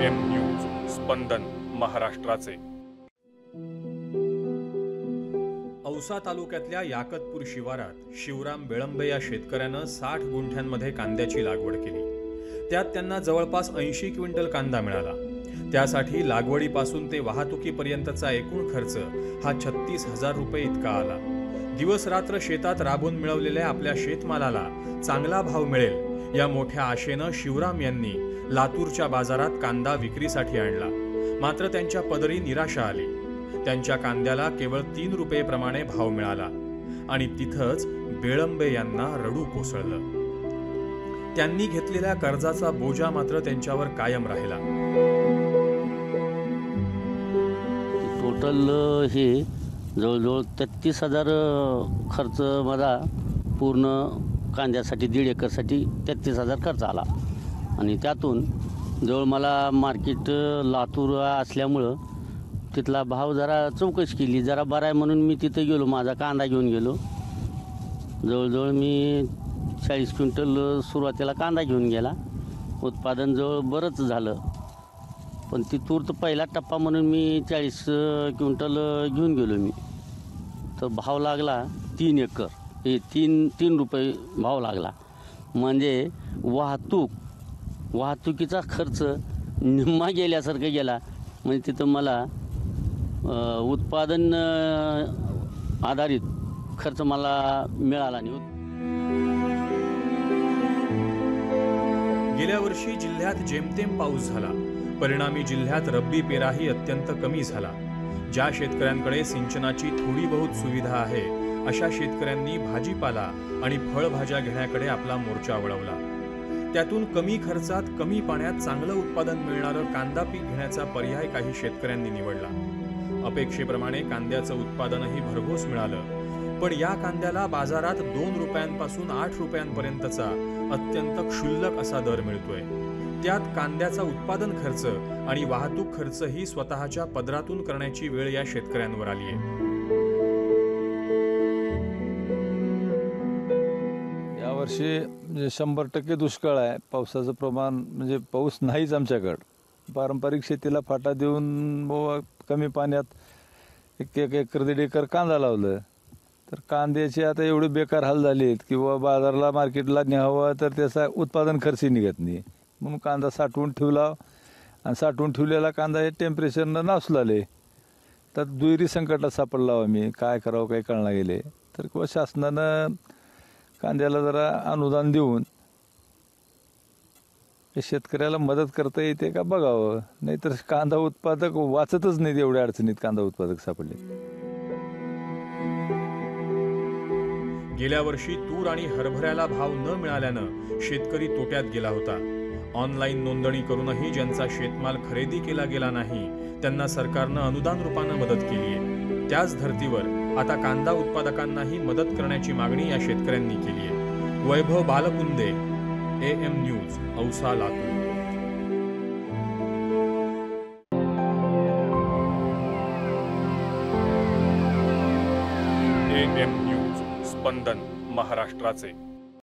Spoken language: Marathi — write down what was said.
एम न्यूज स्पंदन महाराष्ट्राचे. औसा तालुक्यातल्या याकतपूर शिवारात शिवराम बेळंबे या शेतकऱ्यानं साठ गुंठ्यांमध्ये कांद्याची लागवड केली. त्यात त्यांना जवळपास ऐंशी क्विंटल कांदा मिळाला. त्यासाठी लागवडीपासून ते वाहतुकीपर्यंतचा एकूण खर्च हा छत्तीस हजार रुपये इतका आला. दिवस रात्र शेतात राबून मिळवलेल्या आपल्या शेतमालाला चांगला भाव मिळेल या मोठ्या आशेनं शिवराम यांनी लातूरच्या बाजारात कांदा विक्रीसाठी आणला. मात्र त्यांच्या पदरी निराशा आली. त्यांच्या कांद्याला केवळ तीन रुपये प्रमाणे भाव मिळाला. आणि तिथंच बेळंबे यांना रडू कोसळलं. त्यांनी घेतलेल्या कर्जाचा बोजा मात्र त्यांच्यावर कायम राहिला. टोटल हे जवळजवळ तेहतीस हजार खर्च माझा पूर्ण कांद्यासाठी दीड एकरसाठी तेहतीस हजार खर्च आला. आणि त्यातून जवळ मला मार्केट लातूर असल्यामुळं तिथला भाव जरा चौकशी केली. जरा बरा आहे म्हणून मी तिथं गेलो. माझा कांदा घेऊन गेलो. जवळजवळ मी चाळीस क्विंटल सुरुवातीला कांदा घेऊन गेला. उत्पादन जवळ बरंच झालं. पण ती तूर तर पहिला टप्पा म्हणून मी चाळीस क्विंटल घेऊन गेलो मी. तर भाव लागला तीन एकर. हे तीन तीन रुपये भाव लागला. म्हणजे वाहतूक वाहतुकीचा खर्च निम्मा गेल्यासारखं गेला. म्हणजे तिथं मला उत्पादन आधारित खर्च मला मिळाला नाही गेल्या वर्षी जिल्ह्यात जेमतेम पाऊस झाला. परिणामी जिल्ह्यात रब्बी पेराही अत्यंत कमी झाला. ज्या शेतकऱ्यांकडे सिंचनाची थोडी बहुत सुविधा आहे अशा शेतकऱ्यांनी भाजीपाला आणि फळभाज्या घेण्याकडे आपला मोर्चा वळवला. त्यातून कमी खर्चात कमी पाण्यात चांगलं उत्पादन मिळणारं कांदा पीक घेण्याचा पर्याय काही शेतकऱ्यांनी निवडला. अपेक्षेप्रमाणे कांद्याचं उत्पादनही भरघोस मिळालं. पण या कांद्याला बाजारात दोन रुपयांपासून आठ रुपयांपर्यंतचा अत्यंत क्षुल्लक असा दर मिळतोय. त्यात कांद्याचा उत्पादन खर्च आणि वाहतूक खर्चही स्वतःच्या पदरातून करण्याची वेळ या शेतकऱ्यांवर आली आहे यावर्षी म्हणजे शंभर टक्के दुष्काळ आहे. पावसाचं प्रमाण म्हणजे पाऊस नाहीच आमच्याकडं. पारंपरिक शेतीला फाटा देऊन बुवा कमी पाण्यात एक एक एकर दीड एकर कांदा लावलं. तर कांद्याचे आता एवढे बेकार हाल झाली आहेत किंवा बाजारला मार्केटला न्यावं तर त्याचा उत्पादन खर्च निघत नाही. म्हणून कांदा साठवून ठेवला आणि साठवून ठेवलेला कांदा हे टेम्परेचरनं नासलाले. तर दुहेरी संकटात सापडला आम्ही. काय करावं काही कळणार गेले. तर किंवा शासनानं कांद्याला जरा अनुदान देऊन शेतकऱ्याला मदत करता येते का बघावं? नाहीतर कांदा उत्पादक वाचतच नाहीत एवढ्या अडचणीत कांदा उत्पादक सापडले. गेल्या वर्षी तूर आणि हरभऱ्याला भाव न मिळाल्यानं शेतकरी तोट्यात गेला होता. ऑनलाईन नोंदणी करूनही ज्यांचा शेतमाल खरेदी केला गेला नाही त्यांना सरकारनं अनुदान रूपानं मदत केली आहे त्याच धर्तीवर आता कांदा उत्पादकांनाही मदत करण्याची मागणी या शेतकऱ्यांनी केली आहे. Vaibhav Balkunde A M news Ausa Latur. A M news स्पंदन महाराष्ट्राचे.